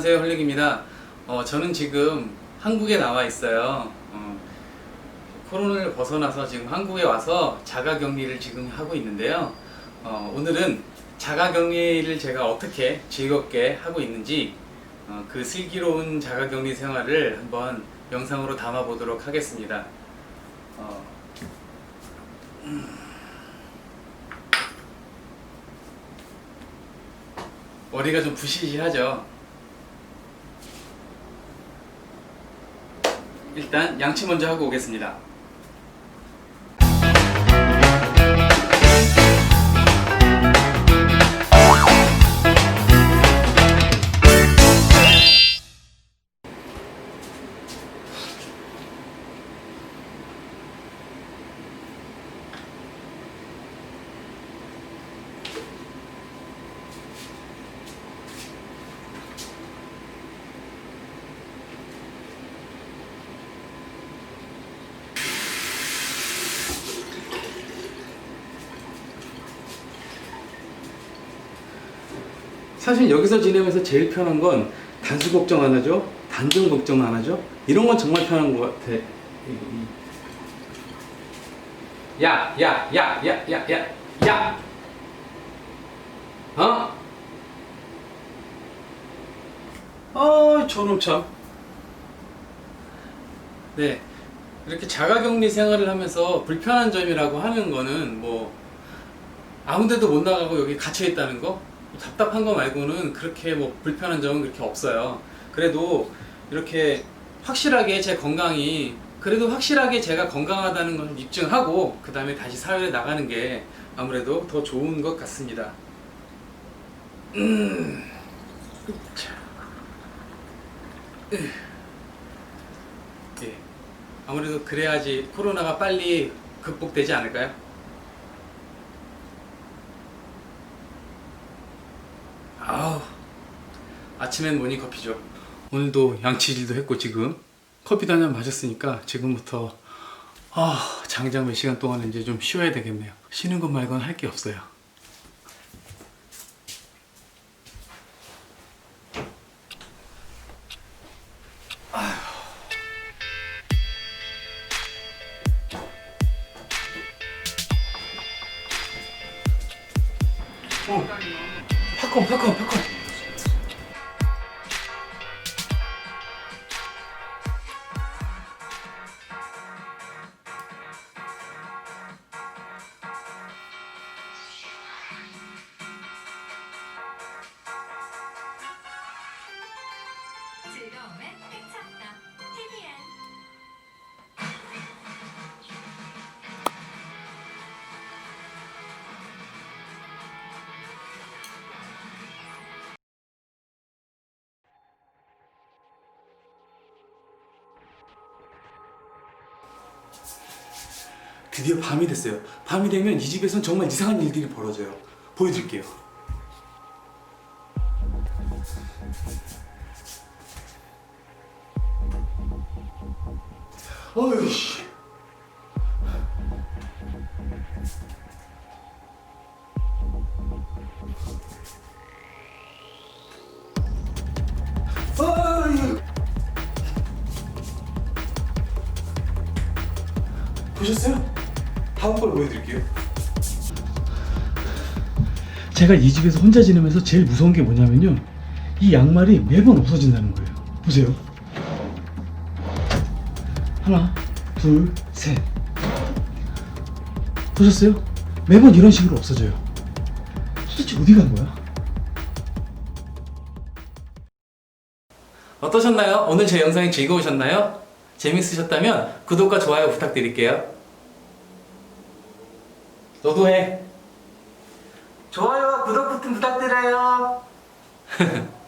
안녕하세요 헐릭입니다. 어, 저는 지금 한국에 나와 있어요. 어, 코로나를 벗어나서 지금 한국에 와서 자가격리를 지금 하고 있는데요. 어, 오늘은 자가격리를 제가 어떻게 즐겁게 하고 있는지 어, 그 슬기로운 자가격리 생활을 한번 영상으로 담아 보도록 하겠습니다. 어, 머리가 좀 부시시하죠. 일단 양치 먼저 하고 오겠습니다. 사실 여기서 지내면서 제일 편한 건 단수 걱정 안 하죠. 단종 걱정 안 하죠. 이런 건 정말 편한 것 같아. 야, 야, 야, 야, 야, 야, 야. 어? 어, 저놈 참. 네. 이렇게 자가격리 생활을 하면서 불편한 점이라고 하는 거는 뭐 아무 데도 못 나가고 여기 갇혀 있다는 거 답답한 거 말고는 그렇게 뭐 불편한 점은 그렇게 없어요. 그래도 이렇게 확실하게 제 건강이 그래도 확실하게 제가 건강하다는 걸 입증하고 그 다음에 다시 사회에 나가는 게 아무래도 더 좋은 것 같습니다. 음, 자. 으. 예, 아무래도 그래야지 코로나가 빨리 극복되지 않을까요? 아우 아침엔 모닝커피죠. 오늘도 양치질도 했고 지금 커피도 한잔 마셨으니까 지금부터 아 장장 몇 시간 동안 이제 좀 쉬어야 되겠네요. 쉬는 것 말고는 할 게 없어요. 어, 팝콘 팝콘 팝콘 즐거움의 팩찬다. TVN. 드디어 밤이 됐어요. 밤이 되면 이 집에선 정말 이상한 일들이 벌어져요. 보여드릴게요. 어휴. 보셨어요? 다음 걸 보여드릴게요. 제가 이 집에서 혼자 지내면서 제일 무서운 게 뭐냐면요. 이 양말이 매번 없어진다는 거예요. 보세요. 하나, 둘, 셋. 보셨어요? 매번 이런 식으로 없어져요. 도대체 어디 간 거야? 어떠셨나요? 오늘 제 영상이 즐거우셨나요? 재밌으셨다면 구독과 좋아요 부탁드릴게요. 너도 해. 좋아요와 구독 버튼 부탁드려요.